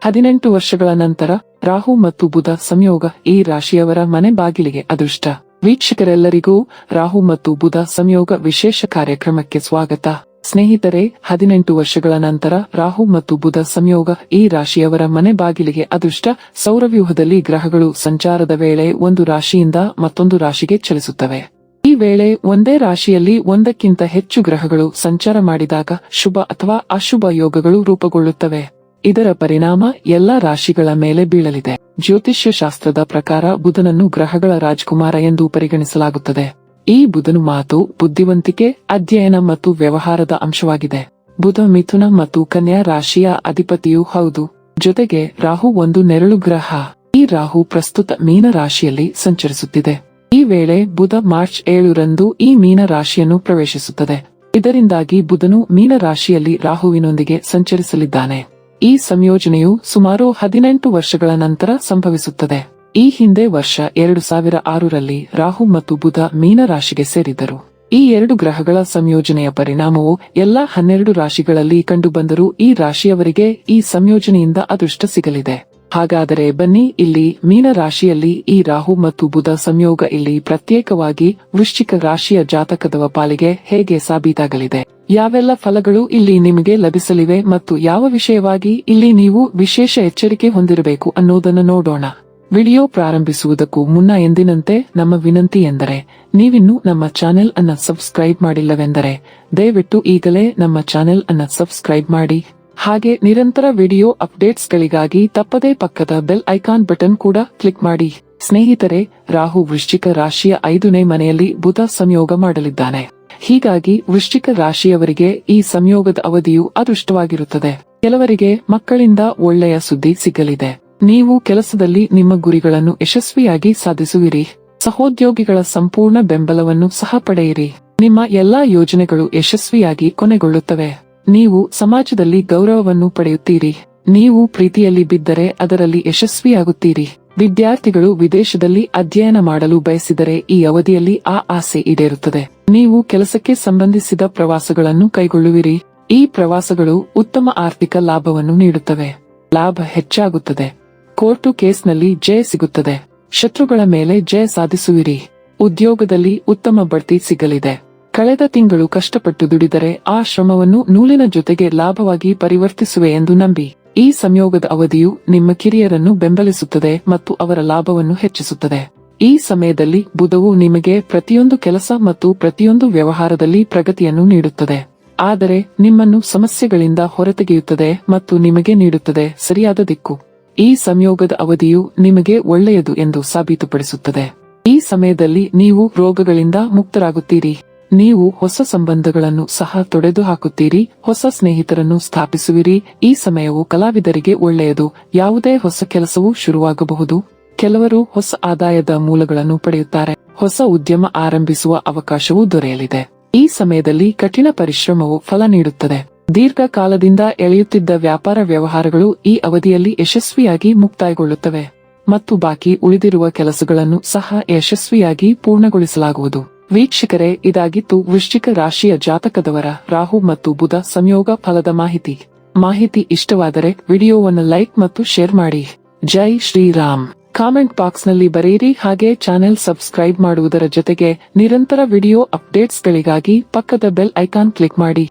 ಹದಿನೆಂಟು ವರ್ಷಗಳ ನಂತರ ರಾಹು ಮತ್ತು ಬುಧ ಸಂಯೋಗ ಈ ರಾಶಿಯವರ ಮನೆ ಬಾಗಿಲಿಗೆ ಅದೃಷ್ಟ. ವೀಕ್ಷಕರೆಲ್ಲರಿಗೂ ರಾಹು ಮತ್ತು ಬುಧ ಸಂಯೋಗ ವಿಶೇಷ ಕಾರ್ಯಕ್ರಮಕ್ಕೆ ಸ್ವಾಗತ. ಸ್ನೇಹಿತರೆ, ಹದಿನೆಂಟು ವರ್ಷಗಳ ನಂತರ ರಾಹು ಮತ್ತು ಬುಧ ಸಂಯೋಗ ಈ ರಾಶಿಯವರ ಮನೆ ಬಾಗಿಲಿಗೆ ಅದೃಷ್ಟ. ಸೌರವ್ಯೂಹದಲ್ಲಿ ಗ್ರಹಗಳು ಸಂಚಾರದ ವೇಳೆ ಒಂದು ರಾಶಿಯಿಂದ ಮತ್ತೊಂದು ರಾಶಿಗೆ ಚಲಿಸುತ್ತವೆ. ಈ ವೇಳೆ ಒಂದೇ ರಾಶಿಯಲ್ಲಿ ಒಂದಕ್ಕಿಂತ ಹೆಚ್ಚು ಗ್ರಹಗಳು ಸಂಚಾರ ಮಾಡಿದಾಗ ಶುಭ ಅಥವಾ ಅಶುಭ ಯೋಗಗಳು ರೂಪುಗೊಳ್ಳುತ್ತವೆ. ಇದರ ಪರಿಣಾಮ ಎಲ್ಲಾ ರಾಶಿಗಳ ಮೇಲೆ ಬೀಳಲಿದೆ. ಜ್ಯೋತಿಷ್ಯ ಶಾಸ್ತ್ರದ ಪ್ರಕಾರ ಬುಧನನ್ನು ಗ್ರಹಗಳ ರಾಜಕುಮಾರ ಎಂದು ಪರಿಗಣಿಸಲಾಗುತ್ತದೆ. ಈ ಬುಧನು ಮಾತು ಬುದ್ಧಿವಂತಿಕೆ, ಅಧ್ಯಯನ ಮತ್ತು ವ್ಯವಹಾರದ ಅಂಶವಾಗಿದೆ. ಬುಧ ಮಿಥುನ ಮತ್ತು ಕನ್ಯಾ ರಾಶಿಯ ಅಧಿಪತಿಯೂ ಹೌದು. ಜೊತೆಗೆ ರಾಹು ಒಂದು ನೆರಳು ಗ್ರಹ. ಈ ರಾಹು ಪ್ರಸ್ತುತ ಮೀನ ರಾಶಿಯಲ್ಲಿ ಸಂಚರಿಸುತ್ತಿದೆ. ಈ ವೇಳೆ ಬುಧ ಮಾರ್ಚ್ ಏಳರಂದು ಈ ಮೀನ ರಾಶಿಯನ್ನು ಪ್ರವೇಶಿಸುತ್ತದೆ. ಇದರಿಂದಾಗಿ ಬುಧನು ಮೀನ ರಾಶಿಯಲ್ಲಿ ರಾಹುವಿನೊಂದಿಗೆ ಸಂಚರಿಸಲಿದ್ದಾನೆ. ಈ ಸಂಯೋಜನೆಯು ಸುಮಾರು ಹದಿನೆಂಟು ವರ್ಷಗಳ ನಂತರ ಸಂಭವಿಸುತ್ತದೆ. ಈ ಹಿಂದೆ ವರ್ಷ ಎರಡು ಸಾವಿರ ಆರರಲ್ಲಿ ರಾಹು ಮತ್ತು ಬುಧ ಮೀನ ರಾಶಿಗೆ ಸೇರಿದರು ಈ ಎರಡು ಗ್ರಹಗಳ ಸಂಯೋಜನೆಯ ಪರಿಣಾಮವು ಎಲ್ಲಾ ಹನ್ನೆರಡು ರಾಶಿಗಳಲ್ಲಿ ಕಂಡುಬಂದರೂ ಈ ರಾಶಿಯವರಿಗೆ ಈ ಸಂಯೋಜನೆಯಿಂದ ಅದೃಷ್ಟ ಸಿಗಲಿದೆ. ಹಾಗಾದರೆ ಬನ್ನಿ ಇಲ್ಲಿ ಮೀನ ರಾಶಿಯಲ್ಲಿ ಈ ರಾಹು ಮತ್ತು ಬುಧ ಸಂಯೋಗ ಇಲ್ಲಿ ಪ್ರತ್ಯೇಕವಾಗಿ ವೃಶ್ಚಿಕ ರಾಶಿಯ ಜಾತಕದವ ಪಾಲಿಗೆ ಹೇಗೆ ಸಾಬೀತಾಗಲಿದೆ. ಯಾವೆಲ್ಲ ಫಲಗಳು ಇಲ್ಲಿ ನಿಮಗೆ ಲಭಿಸಲಿವೆ ಮತ್ತು ಯಾವ ವಿಷಯವಾಗಿ ಇಲ್ಲಿ ನೀವು ವಿಶೇಷ ಎಚ್ಚರಿಕೆ ಹೊಂದಿರಬೇಕು ಅನ್ನೋದನ್ನು ನೋಡೋಣ. ವಿಡಿಯೋ ಪ್ರಾರಂಭಿಸುವುದಕ್ಕೂ ಮುನ್ನ ಎಂದಿನಂತೆ ನಮ್ಮ ವಿನಂತಿ ಎಂದರೆ, ನೀವಿನ್ನೂ ನಮ್ಮ ಚಾನೆಲ್ ಅನ್ನ ಸಬ್ಸ್ಕ್ರೈಬ್ ಮಾಡಿಲ್ಲವೆಂದರೆ, ದಯವಿಟ್ಟು ಈಗಲೇ ನಮ್ಮ ಚಾನೆಲ್ ಅನ್ನ ಸಬ್ಸ್ಕ್ರೈಬ್ ಮಾಡಿ ಹಾಗೆ ನಿರಂತರ ವಿಡಿಯೋ ಅಪ್ಡೇಟ್ಸ್ ಗಳಿಗಾಗಿ ತಪ್ಪದೇ ಪಕ್ಕದ ಬೆಲ್ ಐಕಾನ್ ಬಟನ್ ಕೂಡ ಕ್ಲಿಕ್ ಮಾಡಿ. ಸ್ನೇಹಿತರೆ, ರಾಹು ವೃಶ್ಚಿಕ ರಾಶಿಯ ಐದನೇ ಮನೆಯಲ್ಲಿ ಬುಧ ಸಂಯೋಗ ಮಾಡಲಿದ್ದಾನೆ. ಹೀಗಾಗಿ ವೃಶ್ಚಿಕ ರಾಶಿಯವರಿಗೆ ಈ ಸಂಯೋಗದ ಅವಧಿಯು ಅದೃಷ್ಟವಾಗಿರುತ್ತದೆ. ಕೆಲವರಿಗೆ ಮಕ್ಕಳಿಂದ ಒಳ್ಳೆಯ ಸುದ್ದಿ ಸಿಗಲಿದೆ. ನೀವು ಕೆಲಸದಲ್ಲಿ ನಿಮ್ಮ ಗುರಿಗಳನ್ನು ಯಶಸ್ವಿಯಾಗಿ ಸಾಧಿಸುವಿರಿ. ಸಹೋದ್ಯೋಗಿಗಳ ಸಂಪೂರ್ಣ ಬೆಂಬಲವನ್ನು ಸಹ ಪಡೆಯಿರಿ. ನಿಮ್ಮ ಎಲ್ಲಾ ಯೋಜನೆಗಳು ಯಶಸ್ವಿಯಾಗಿ ಕೊನೆಗೊಳ್ಳುತ್ತವೆ. ನೀವು ಸಮಾಜದಲ್ಲಿ ಗೌರವವನ್ನು ಪಡೆಯುತ್ತೀರಿ. ನೀವು ಪ್ರೀತಿಯಲ್ಲಿ ಬಿದ್ದರೆ ಅದರಲ್ಲಿ ಯಶಸ್ವಿಯಾಗುತ್ತೀರಿ. ವಿದ್ಯಾರ್ಥಿಗಳು ವಿದೇಶದಲ್ಲಿ ಅಧ್ಯಯನ ಮಾಡಲು ಬಯಸಿದರೆ ಈ ಅವಧಿಯಲ್ಲಿ ಆ ಆಸೆ ಈಡೇರುತ್ತದೆ. ನೀವು ಕೆಲಸಕ್ಕೆ ಸಂಬಂಧಿಸಿದ ಪ್ರವಾಸಗಳನ್ನು ಕೈಗೊಳ್ಳುವಿರಿ. ಈ ಪ್ರವಾಸಗಳು ಉತ್ತಮ ಆರ್ಥಿಕ ಲಾಭವನ್ನು ನೀಡುತ್ತವೆ. ಲಾಭ ಹೆಚ್ಚಾಗುತ್ತದೆ. ಕೋರ್ಟು ಕೇಸ್ನಲ್ಲಿ ಜಯ ಸಿಗುತ್ತದೆ. ಶತ್ರುಗಳ ಮೇಲೆ ಜಯ ಸಾಧಿಸುವಿರಿ. ಉದ್ಯೋಗದಲ್ಲಿ ಉತ್ತಮ ಬಡ್ತಿ ಸಿಗಲಿದೆ. ಕಳೆದ ತಿಂಗಳು ಕಷ್ಟಪಟ್ಟು ದುಡಿದರೆ ಆ ಶ್ರಮವನ್ನು ನೂಲಿನ ಜೊತೆಗೆ ಲಾಭವಾಗಿ ಪರಿವರ್ತಿಸುವೆ ಎಂದು ನಂಬಿ, ಈ ಸಂಯೋಗದ ಅವಧಿಯು ನಿಮ್ಮ ಕಿರಿಯರನ್ನು ಬೆಂಬಲಿಸುತ್ತದೆ ಮತ್ತು ಅವರ ಲಾಭವನ್ನು ಹೆಚ್ಚಿಸುತ್ತದೆ. ಈ ಸಮಯದಲ್ಲಿ ಬುಧವು ನಿಮಗೆ ಪ್ರತಿಯೊಂದು ಕೆಲಸ ಮತ್ತು ಪ್ರತಿಯೊಂದು ವ್ಯವಹಾರದಲ್ಲಿ ಪ್ರಗತಿಯನ್ನು ನೀಡುತ್ತದೆ. ಆದರೆ ನಿಮ್ಮನ್ನು ಸಮಸ್ಯೆಗಳಿಂದ ಹೊರತೆಗೆಯುತ್ತದೆ ಮತ್ತು ನಿಮಗೆ ನೀಡುತ್ತದೆ ಸರಿಯಾದ ದಿಕ್ಕು. ಈ ಸಂಯೋಗದ ಅವಧಿಯು ನಿಮಗೆ ಒಳ್ಳೆಯದು ಎಂದು ಸಾಬೀತುಪಡಿಸುತ್ತದೆ. ಈ ಸಮಯದಲ್ಲಿ ನೀವು ರೋಗಗಳಿಂದ ಮುಕ್ತರಾಗುತ್ತೀರಿ. ನೀವು ಹೊಸ ಸಂಬಂಧಗಳನ್ನು ಸಹ ತೊಡೆದು ಹಾಕುತ್ತೀರಿ ಹೊಸ ಸ್ನೇಹಿತರನ್ನು ಸ್ಥಾಪಿಸುವಿರಿ. ಈ ಸಮಯವು ಕಲಾವಿದರಿಗೆ ಒಳ್ಳೆಯದು. ಯಾವುದೇ ಹೊಸ ಕೆಲಸವೂ ಶುರುವಾಗಬಹುದು. ಕೆಲವರು ಹೊಸ ಆದಾಯದ ಮೂಲಗಳನ್ನು ಪಡೆಯುತ್ತಾರೆ. ಹೊಸ ಉದ್ಯಮ ಆರಂಭಿಸುವ ಅವಕಾಶವೂ ದೊರೆಯಲಿದೆ. ಈ ಸಮಯದಲ್ಲಿ ಕಠಿಣ ಪರಿಶ್ರಮವು ಫಲ ನೀಡುತ್ತದೆ. ದೀರ್ಘಕಾಲದಿಂದ ಎಳೆಯುತ್ತಿದ್ದ ವ್ಯಾಪಾರ ವ್ಯವಹಾರಗಳು ಈ ಅವಧಿಯಲ್ಲಿ ಯಶಸ್ವಿಯಾಗಿ ಮುಕ್ತಾಯಗೊಳ್ಳುತ್ತವೆ. ಮತ್ತು ಬಾಕಿ ಉಳಿದಿರುವ ಕೆಲಸಗಳನ್ನು ಸಹ ಯಶಸ್ವಿಯಾಗಿ ಪೂರ್ಣಗೊಳಿಸಲಾಗುವುದು. ವೀಕ್ಷಕರೇ, ಇದಾಗಿತ್ತು ವೃಶ್ಚಿಕ ರಾಶಿಯ ಜಾತಕದವರ ರಾಹು ಮತ್ತು ಬುಧ ಸಂಯೋಗ ಫಲದ ಮಾಹಿತಿ. ಮಾಹಿತಿ ಇಷ್ಟವಾದರೆ ವಿಡಿಯೋವನ್ನು ಲೈಕ್ ಮತ್ತು ಶೇರ್ ಮಾಡಿ. ಜೈ ಶ್ರೀರಾಮ್. ಕಾಮೆಂಟ್ ಬಾಕ್ಸ್ನಲ್ಲಿ ಬರೆಯಿರಿ, ಹಾಗೆ ಚಾನೆಲ್ ಸಬ್ಸ್ಕ್ರೈಬ್ ಮಾಡುವುದರ ಜೊತೆಗೆ ನಿರಂತರ ವಿಡಿಯೋ ಅಪ್ಡೇಟ್ಸ್ ಗಳಿಗಾಗಿ ಪಕ್ಕದ ಬೆಲ್ ಐಕಾನ್ ಕ್ಲಿಕ್ ಮಾಡಿ.